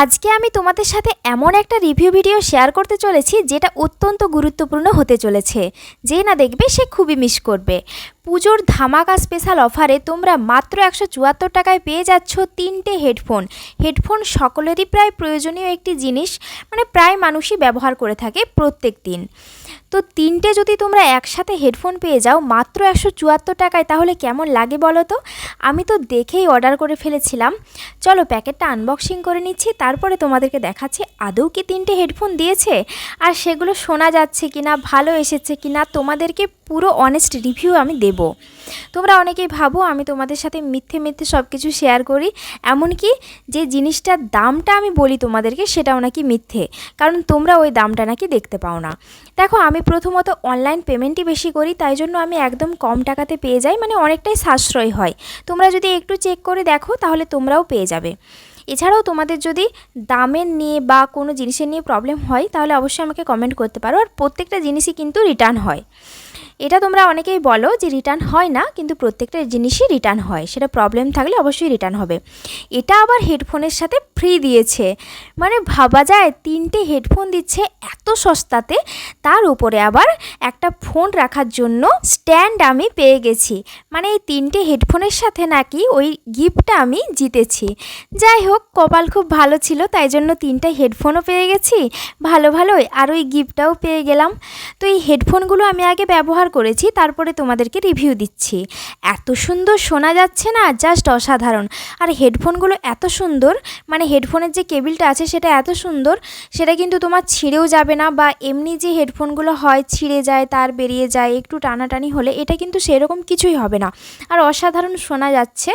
আজকে আমি তোমাদের সাথে এমন একটা রিভিউ ভিডিও শেয়ার করতে চলেছি, যেটা অত্যন্ত গুরুত্বপূর্ণ হতে চলেছে। যে না দেখবে, সে খুবই মিস করবে। পুজোর ধামাকা স্পেশাল অফারে তোমরা মাত্র একশো চুয়াত্তর টাকায় পেয়ে যাচ্ছ তিনটে হেডফোন হেডফোন সকলেরই প্রায় প্রয়োজনীয় একটি জিনিস মানে প্রায় মানুষই ব্যবহার করে থাকে প্রত্যেক দিন তো তিনটে যদি তোমরা একসাথে হেডফোন পেয়ে যাও, মাত্র একশো চুয়াত্তর টাকায় তাহলে কেমন লাগে বলো তো? আমি তো দেখেই অর্ডার করে ফেলেছিলাম। চলো প্যাকেটটা আনবক্সিং করে নিচ্ছি, তারপরে তোমাদেরকে দেখাচ্ছি আদৌ কি তিনটে হেডফোন দিয়েছে আর সেগুলো শোনা যাচ্ছে কি না ভালো এসেছে কি না তোমাদেরকে পুরো অনেস্ট রিভিউ আমি দেব। তোমরা অনেকেই ভাবো আমি তোমাদের সাথে মিথ্যে মিথ্যে সব কিছু শেয়ার করি, এমনকি যে জিনিসটার দামটা আমি বলি তোমাদেরকে সেটাও নাকি মিথ্যে, কারণ তোমরা ওই দামটা নাকি দেখতে পাও না। দেখো, আমি প্রথমত অনলাইন পেমেন্টই বেশি করি, তাই জন্য আমি একদম কম টাকাতে পেয়ে যাই মানে অনেকটাই সাশ্রয় হয়। তোমরা যদি একটু চেক করে দেখো, তাহলে তোমরাও পেয়ে যাবে। এছাড়াও তোমাদের যদি দামের নিয়ে বা কোনো জিনিসের নিয়ে প্রবলেম হয়, তাহলে অবশ্যই আমাকে কমেন্ট করতে পারো। আর প্রত্যেকটা জিনিসই কিন্তু রিটার্ন হয়। এটা তোমরা অনেকেই বলো যে রিটার্ন হয় না, কিন্তু প্রত্যেকটা জিনিসই রিটার্ন হয়। সেটা প্রবলেম থাকলে অবশ্যই রিটার্ন হবে। এটা আবার হেডফোনের সাথে ফ্রি দিয়েছে। মানে ভাবা যায়, তিনটে হেডফোন দিচ্ছে এত সস্তাতে, তার উপরে আবার একটা ফোন রাখার জন্য স্ট্যান্ড আমি পেয়ে গেছি। মানে এই তিনটে হেডফোনের সাথে নাকি ওই গিফটটা আমি জিতেছি। যাই হোক, কপাল খুব ভালো ছিল, তাই জন্য তিনটে হেডফোনও পেয়ে গেছি। ভালো ভালোই, আর ওই গিফটটাও পেয়ে গেলাম। তো এই হেডফোনগুলো আমি আগে ব্যবহার করেছি, তারপরে তোমাদেরকে রিভিউ দিচ্ছি। এত সুন্দর শোনা যাচ্ছে না জাস্ট অসাধারণ। আর হেডফোনগুলো এত সুন্দর মানে হেডফোনের যে কেবিলটা আছে সেটা এত সুন্দর, সেটা কিন্তু তোমার ছিঁড়েও যাবে না বা এমনি যে হেডফোনগুলো হয় ছিঁড়ে যায়, তার বেরিয়ে যায়, একটু টানাটানি হলে এটা কিন্তু সেরকম কিছুই হবে না। আর অসাধারণ শোনা যাচ্ছে।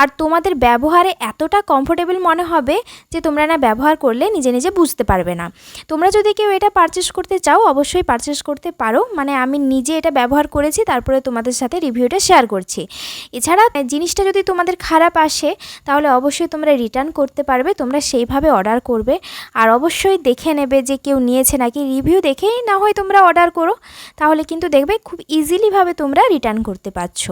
আর তোমাদের ব্যবহারে এতটা কমফোর্টেবল মনে হবে যে তোমরা না ব্যবহার করলে নিজে নিজে বুঝতে পারবে না। তোমরা যদি কেউ এটা পারচেস করতে চাও, অবশ্যই পারচেস করতে পারো। মানে আমি নিজে এটা ব্যবহার করেছি, তারপরে তোমাদের সাথে রিভিউটা শেয়ার করছি। এছাড়া জিনিসটা যদি তোমাদের খারাপ আসে, তাহলে অবশ্যই তোমরা রিটার্ন করতে পারবে, তোমরা সেইভাবে অর্ডার করবে। আর অবশ্যই দেখে নেবে যে কেউ নিয়েছে নাকি, রিভিউ দেখেই না হয় তোমরা অর্ডার করো, তাহলে কিন্তু দেখবে খুব ইজিলিভাবে তোমরা রিটার্ন করতে পারছ।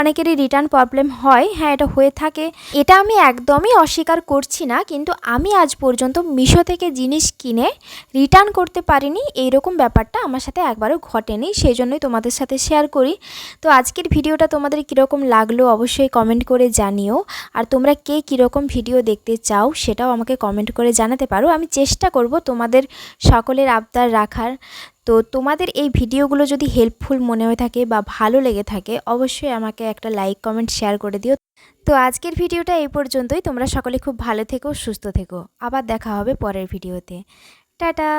অনেকেরই রিটার্ন প্রবলেম হয় হ্যাঁ এটা হয়ে থাকে। এটা আমি একদমই অস্বীকার করছি না, কিন্তু আমি আজ পর্যন্ত মিশো থেকে জিনিস কিনে রিটার্ন করতে পারিনি, এইরকম ব্যাপারটা আমার সাথে একবারও ঘটেনি, সেই জন্যই তোমাদের সাথে শেয়ার করি। তো আজকের ভিডিওটা তোমাদের কীরকম লাগল অবশ্যই কমেন্ট করে জানিও। আর তোমরা কে কীরকম ভিডিও দেখতে চাও সেটাও আমাকে কমেন্ট করে জানাতে পারো। আমি চেষ্টা করব তোমাদের সকলের আবদার রাখার। তো তোমাদের এই ভিডিওগুলো যদি হেল্পফুল মনে হয়ে থাকে বা ভালো লেগে থাকে, অবশ্যই আমাকে একটা লাইক কমেন্ট শেয়ার করে দিও। তো আজকের ভিডিওটা এই পর্যন্তই। তোমরা সকলে খুব ভালো থেকো, সুস্থ থেকো। আবার দেখা হবে পরের ভিডিওতে। টাটা!